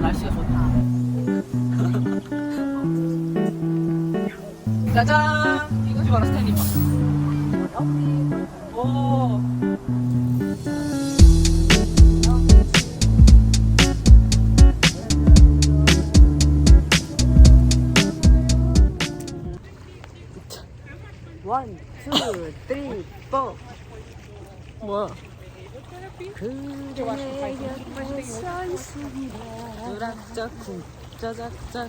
날씨가 좋다. 투, 쓰리, 포. 뭐야? 그대 곁에 서 있습니다. 뚜락짝, 짜작짝.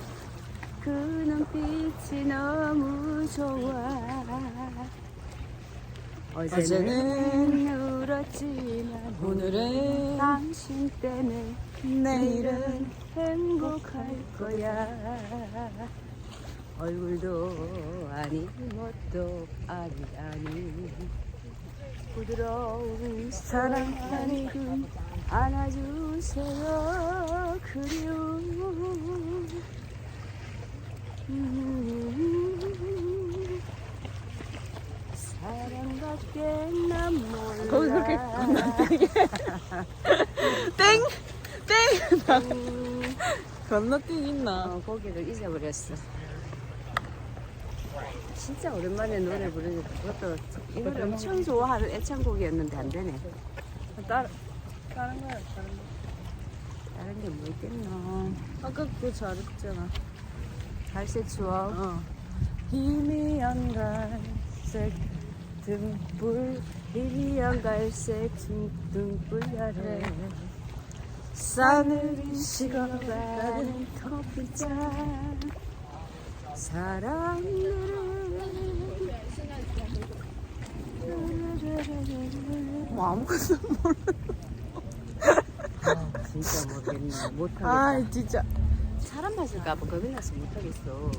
그 눈빛이 너무 좋아. 어제는 울었지만 오늘은 당신 때문에 내일은 행복할 거야. 얼굴도 아니 멋도 아니 아니 부드러운 사랑하니 좀 안아주세요 그리움 음, 사랑밖에 난 몰라 거기서 그렇게 땡! 땡! 음, 건너뛰기 있나? 어, 고개를 잊어버렸어. 진짜 오랜만에 노래 부르니까 그것도 이 노래 엄청 좋아하는 애창곡이었는데 안 되네. 다른, 다른 거야, 다른 거. 다른 게 뭐 있겠노. 아까 그거 잘했잖아. 갈색 추억. 어. 희미한 갈색 등불 희미한 갈색 등불 아래 싸늘히 식어가는 식어가는 커피잔 사랑들은 뭐 아무것도 몰라. 아, 진짜 모르겠네 못하겠다 아 진짜. 사람 맞을까봐 겁이 나서 못하겠어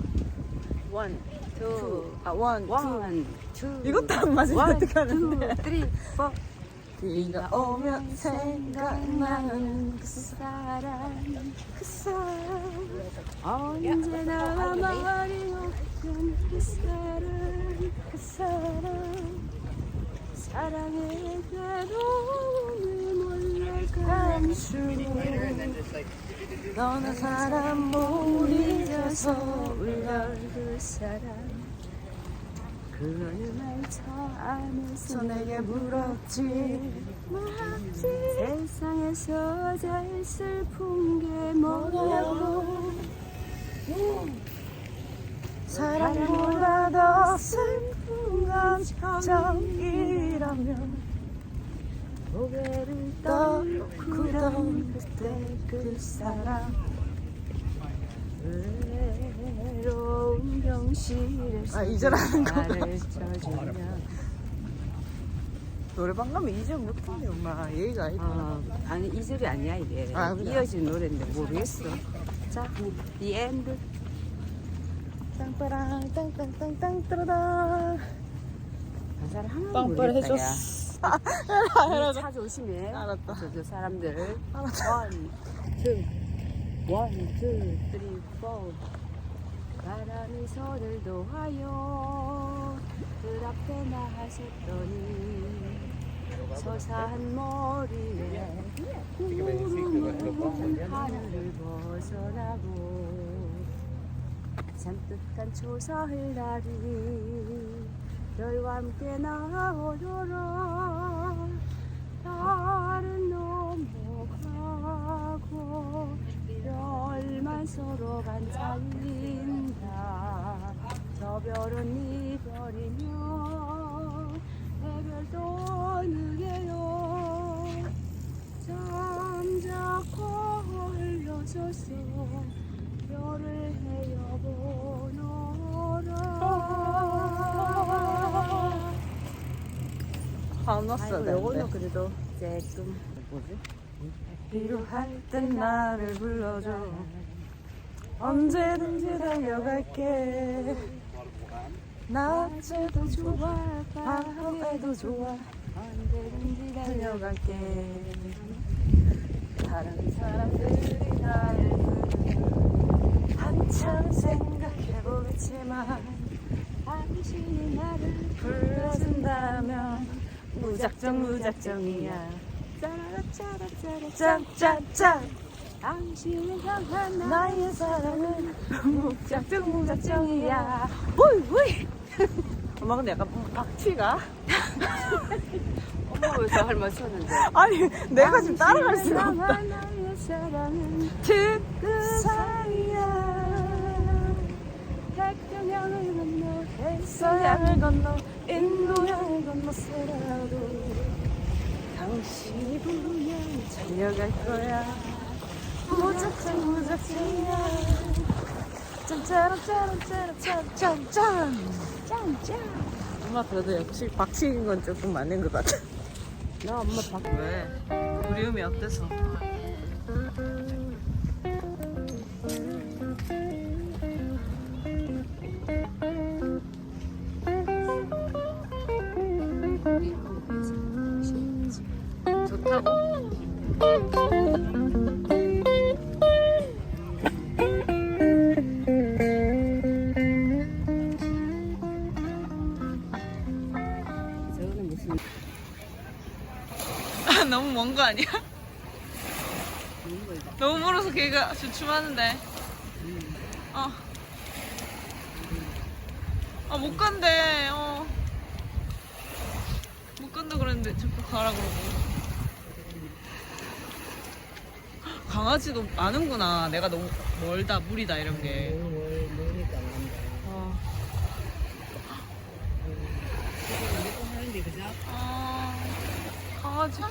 원, 투, 아, 원, 투. 원, 투 이것도 안 맞으면 원, 어떡하는데. 투, 쓰리, 포 비가 오면 생각나는 그그 사람 그 사람. 언제나 말이 없던 그 사람 그 사람. 사랑의 괴로움을 몰라감수록 너는 사람 못 잊어서 울려 그 사람 그 어느 날저 안에서 내게 물었지. 물었지 세상에서 제일 슬픈 게 뭐냐고. 사랑보다 더 슬픈 건 정이라면 고개를 떠놓던 그때 그 사람. 외로 아, 이절하는 거 나를 쳐주며 노래방 가면 이제 못하네 엄마. 예의가 아니다. 어, 아니 이 절이 아니야 이게. 아, 그래? 이어진 노래인데 모르겠어. 자, the end. 땅빠랑 땅땅땅땅 따라당 가사를 하나도 빵빠를 모르겠다 야. 해줬어. 이 차 조심해. 알았다. 저, 저 사람들. 알았다. 원, 투, 원, 투, 쓰리, 포 바람이 손을 놓아요 그 앞에 나섰더니 서산 머리에 구름은 하늘을 벗어나고 산뜻한 초사을 날이 별과 함께 나오더라 달은 넘어가고 별만 서로 반짝인다 저 별은 이별이며 해별도 느게요? 잠자코 흘러져서 별을 헤어보노라. 안 왔어야 아이고 요거는 되는데 그래도 조금 뭐지? 필요할 땐 나를 불러줘. 언제든지 달려갈게 낮에도 좋아 밤에도 좋아. 언제든지 달려갈게 다른 사람들이 나를 한참 생각해보겠지만 당신이 나를 불러준다면 무작정 무작정이야. 짜라짜라짜라 짠짠짠 당신을 향한 나의 사랑은 무작정 무작정이야. 호이 엄마 근데 약간 박치가? 엄마 왜저 할말 쳤는데? 아니 내가 지금 따라갈 수가 없다. 나의 사랑은 특사이야. 태평양을 건너 서양을 건너 인도양을 건너서라도 당신이 부르면 달려갈 거야. 무작정 무작정이야 짠짜란짜란짜란짠짠짠 짠짠 엄마 그래도 역시 박치인 건 조금 맞는 것 같아 나 엄마 밥 왜? 그리움이 어때서? 걔가 주춤하는데. 어. 아, 못 간대. 어. 못 간다 그랬는데 자꾸 가라 그러고. 강아지도 아는구나. 내가 너무 멀다, 무리다, 이런 게. 어. 아, 강아지.